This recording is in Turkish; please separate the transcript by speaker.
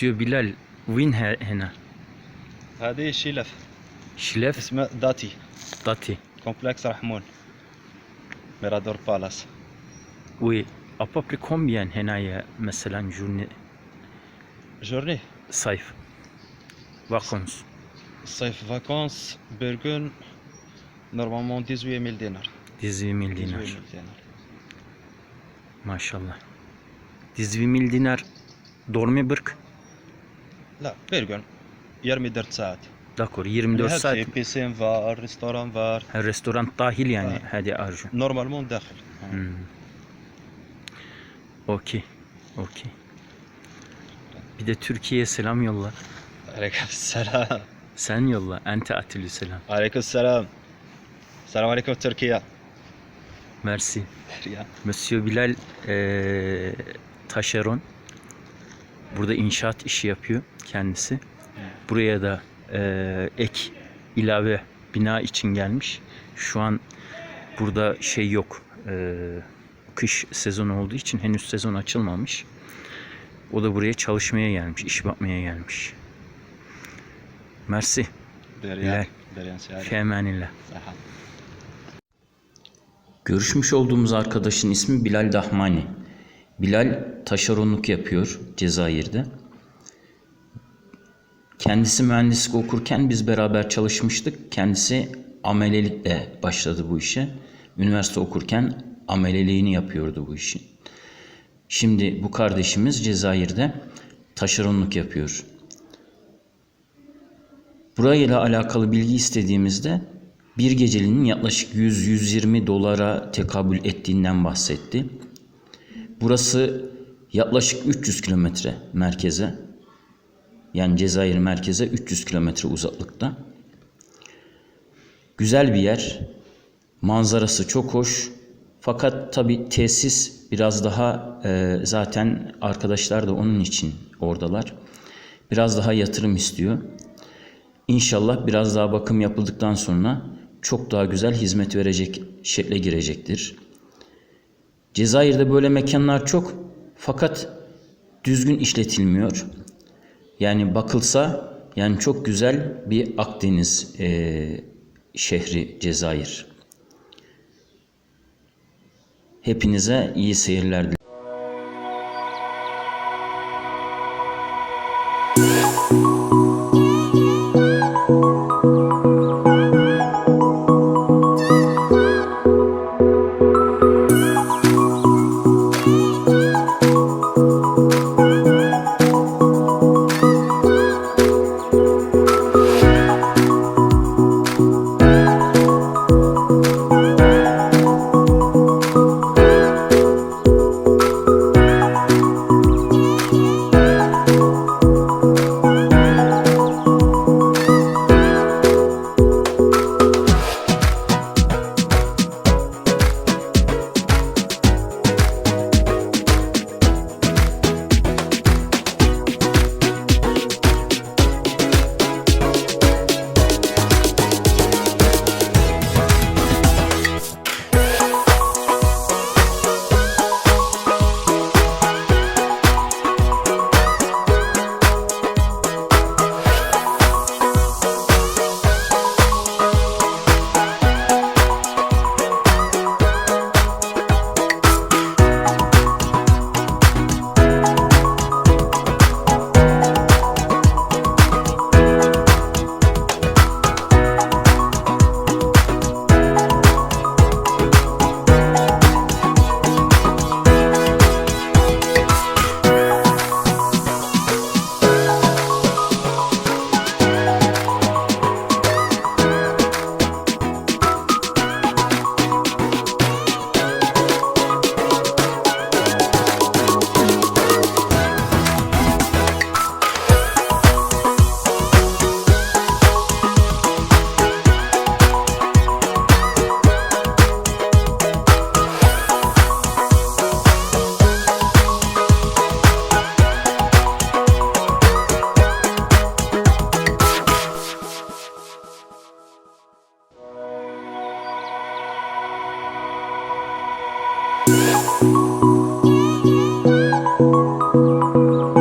Speaker 1: Monsieur Bilal وين ه- هنا
Speaker 2: هذه شيلف
Speaker 1: شلف
Speaker 2: اسمه داتي
Speaker 1: داتي
Speaker 2: كومبلكس رحمون ميرادور بالاس
Speaker 1: و à peu près combien هنايا مثلا جورني
Speaker 2: جورني
Speaker 1: صيف vacances
Speaker 2: الصيف فاكونس برغن نورمالمون 18000 دينار
Speaker 1: 18000 dinar
Speaker 2: 18000 دينار
Speaker 1: maşallah 18000 dinar dormi birk
Speaker 2: لا برغن يرمي درت ساعات
Speaker 1: D'accord 24 saat
Speaker 2: في بيسين فار ريستوران فار
Speaker 1: Ha, restoran dahil yani
Speaker 2: Ha.
Speaker 1: hadi arju.
Speaker 2: نورمالمون داخل
Speaker 1: Hmm. Okey. Okey. Bir de Türkiye'ye selam yolla.
Speaker 2: عليكم السلام
Speaker 1: Sen yolla. Ente atülü selam.
Speaker 2: عليكم السلام السلام عليكم تركيا
Speaker 1: Merci.
Speaker 2: يا
Speaker 1: Monsieur Bilal eee taşeron. Burada inşaat işi yapıyor kendisi. Buraya da e, ek ilave bina için gelmiş. Şu an burada şey yok. E, kış sezonu olduğu için henüz sezon açılmamış. O da buraya çalışmaya gelmiş, iş bakmaya gelmiş. Mersi. Derya.
Speaker 2: Femenillah.
Speaker 1: Görüşmüş olduğumuz arkadaşın ismi Bilal Dahmani. Bilal taşeronluk yapıyor Cezayir'de. Kendisi mühendislik okurken biz beraber çalışmıştık. Kendisi amelelikle başladı bu işe. Üniversite okurken ameleliğini yapıyordu bu işin. Şimdi bu kardeşimiz Cezayir'de taşeronluk yapıyor. Burayla alakalı bilgi istediğimizde bir geceliğinin yaklaşık 100-120 dolara tekabül ettiğinden bahsetti. Burası yaklaşık 300 kilometre merkeze. Yani Cezayir merkeze 300 kilometre uzaklıkta. Güzel bir yer. Manzarası çok hoş. Fakat tabi tesis biraz daha e, zaten arkadaşlar da onun için oradalar. Biraz daha yatırım istiyor. İnşallah biraz daha bakım yapıldıktan sonra çok daha güzel hizmet verecek şekle girecektir. Cezayir'de böyle mekanlar çok fakat düzgün işletilmiyor. Yani bakılsa yani çok güzel bir Akdeniz eee, şehri Cezayir. Hepinize iyi seyirler dilerim.
Speaker 3: Música